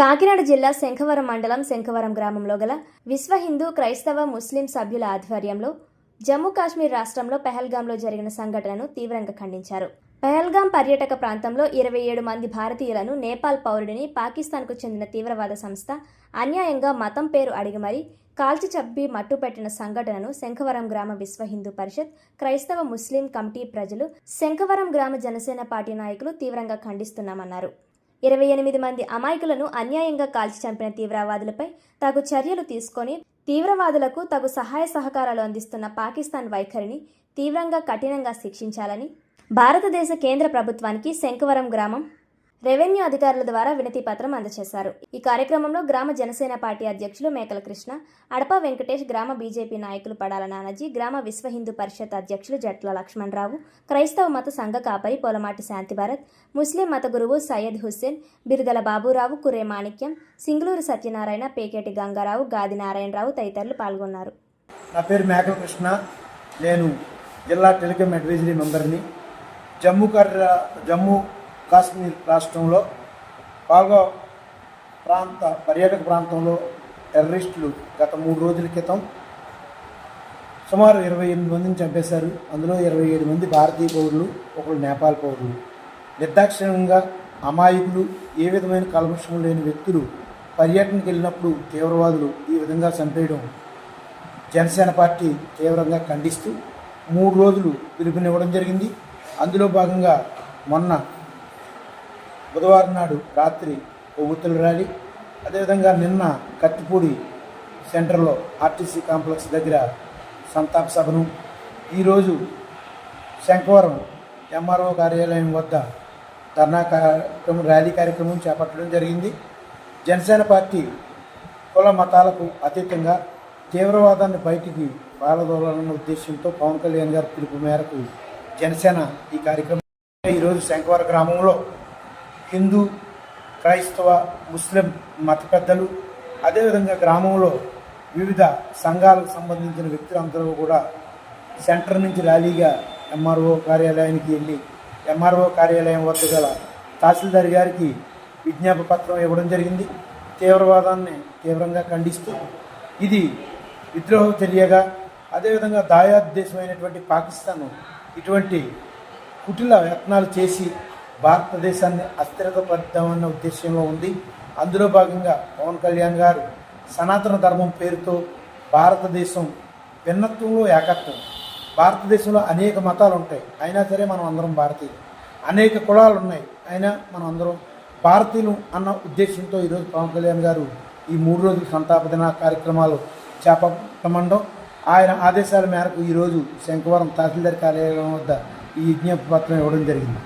కాకినాడ జిల్లా శంఖవరం మండలం శంఖవరం గ్రామంలో గల విశ్వ హిందూ క్రైస్తవ ముస్లిం సభ్యుల ఆధ్వర్యంలో జమ్మూ కాశ్మీర్ రాష్ట్రంలో పెహల్గాంలో జరిగిన సంఘటనను తీవ్రంగా ఖండించారు. పెహల్గాం పర్యాటక ప్రాంతంలో ఇరవై ఏడు మంది భారతీయులను నేపాల్ పౌరుడిని పాకిస్తాన్కు చెందిన తీవ్రవాద సంస్థ అన్యాయంగా మతం పేరు అడిగి మరీ కాల్చి చబ్బి మట్టుపెట్టిన సంఘటనను శంఖవరం గ్రామ విశ్వ హిందూ పరిషత్ క్రైస్తవ ముస్లిం కమిటీ ప్రజలు శంఖవరం గ్రామ జనసేన పార్టీ నాయకులు తీవ్రంగా ఖండిస్తున్నామన్నారు. ఇరవై ఎనిమిది మంది అమాయకులను అన్యాయంగా కాల్చి చంపిన తీవ్రవాదులపై తగు చర్యలు తీసుకొని తీవ్రవాదులకు తగు సహాయ సహకారాలు అందిస్తున్న పాకిస్తాన్ వైఖరిని తీవ్రంగా కఠినంగా శిక్షించాలని భారతదేశ కేంద్ర ప్రభుత్వానికి శంఖవరం గ్రామం రెవెన్యూ అధికారుల ద్వారా వినతి పత్రం అందజేశారు. ఈ కార్యక్రమంలో గ్రామ జనసేన పార్టీ అధ్యక్షులు మేకల కృష్ణ అడప వెంకటేష్ గ్రామ బీజేపీ నాయకులు పడాల నానాజీ గ్రామ విశ్వ హిందూ పరిషత్ అధ్యక్షులు జట్ల లక్ష్మణరావు క్రైస్తవ మత సంఘ కాపరి శాంతి భారత్ ముస్లిం మత గురువు సయ్యద్ హుస్సేన్ బిరుదల బాబురావు కురే మాణిక్యం సింగులూరు సత్యనారాయణ పేకేటి గంగారావు గాది నారాయణరావు తదితరులు పాల్గొన్నారు. నా పేరు మేకల కృష్ణ. నేను జిల్లా టెలికాం అడ్వైజరీ మెంబర్ని. జమ్మూ కర్ జమ్మూ కాశ్మీర్ రాష్ట్రంలో పాల్గో ప్రాంత పర్యాటక ప్రాంతంలో టెర్రరిస్టులు గత మూడు రోజుల క్రితం సుమారు ఇరవై ఎనిమిది మందిని చంపేశారు. అందులో ఇరవై ఏడు మంది భారతీయ పౌరులు ఒకరు నేపాల్ పౌరులు. నిర్దాక్షిణ్యంగా అమాయకులు ఏ విధమైన కల్మషం లేని వ్యక్తులు పర్యటనకు వెళ్ళినప్పుడు తీవ్రవాదులు ఈ విధంగా చంపేయడం జనసేన పార్టీ తీవ్రంగా ఖండిస్తూ మూడు రోజులు పిలుపునివ్వడం జరిగింది. అందులో భాగంగా మొన్న బుధవారం నాడు రాత్రి కొవ్వొత్తుల ర్యాలీ. అదేవిధంగా నిన్న కత్తిపూడి సెంటర్లో ఆర్టీసీ కాంప్లెక్స్ దగ్గర సంతాప సభను. ఈరోజు శంకవరం ఎంఆర్ఓ కార్యాలయం వద్ద ధర్నా కార్యక్రమం ర్యాలీ కార్యక్రమం చేపట్టడం జరిగింది. జనసేన పార్టీ కుల మతాలకు అతీతంగా తీవ్రవాదాన్ని బయటికి పాలదోలాలన్న ఉద్దేశంతో పవన్ కళ్యాణ్ గారి పిలుపు మేరకు జనసేన ఈ కార్యక్రమం. ఈరోజు శంకవర గ్రామంలో హిందూ క్రైస్తవ ముస్లిం మత పెద్దలు అదేవిధంగా గ్రామంలో వివిధ సంఘాలకు సంబంధించిన వ్యక్తులందరూ కూడా సెంటర్ నుంచి ర్యాలీగా ఎంఆర్ఓ కార్యాలయానికి వెళ్ళి ఎంఆర్ఓ కార్యాలయం వద్ద గల తహసీల్దార్ గారికి విజ్ఞాప పత్రం ఇవ్వడం జరిగింది. తీవ్రవాదాన్ని తీవ్రంగా ఖండిస్తూ ఇది విద్రోహ చర్యగా అదేవిధంగా దాయాద్దేశమైనటువంటి పాకిస్తాన్ ఇటువంటి కుటిల యత్నాలు చేసి భారతదేశాన్ని అస్థిరతపరుద్దామన్న ఉద్దేశంలో ఉంది. అందులో భాగంగా పవన్ కళ్యాణ్ గారు సనాతన ధర్మం పేరుతో భారతదేశం భిన్నత్వంలో ఏకత్వం. భారతదేశంలో అనేక మతాలు ఉంటాయి అయినా సరే మనం అందరం భారతీయులు. అనేక కులాలు ఉన్నాయి అయినా మనం అందరం భారతీయులు అన్న ఉద్దేశంతో ఈరోజు పవన్ కళ్యాణ్ గారు ఈ మూడు రోజుల సంతాప దిన కార్యక్రమాలు చేపట్టమండం ఆయన ఆదేశాల మేరకు ఈరోజు శంకవరం తహసీల్దార్ కార్యాలయం వద్ద ఈ విజ్ఞప్తి పత్రం ఇవ్వడం జరిగింది.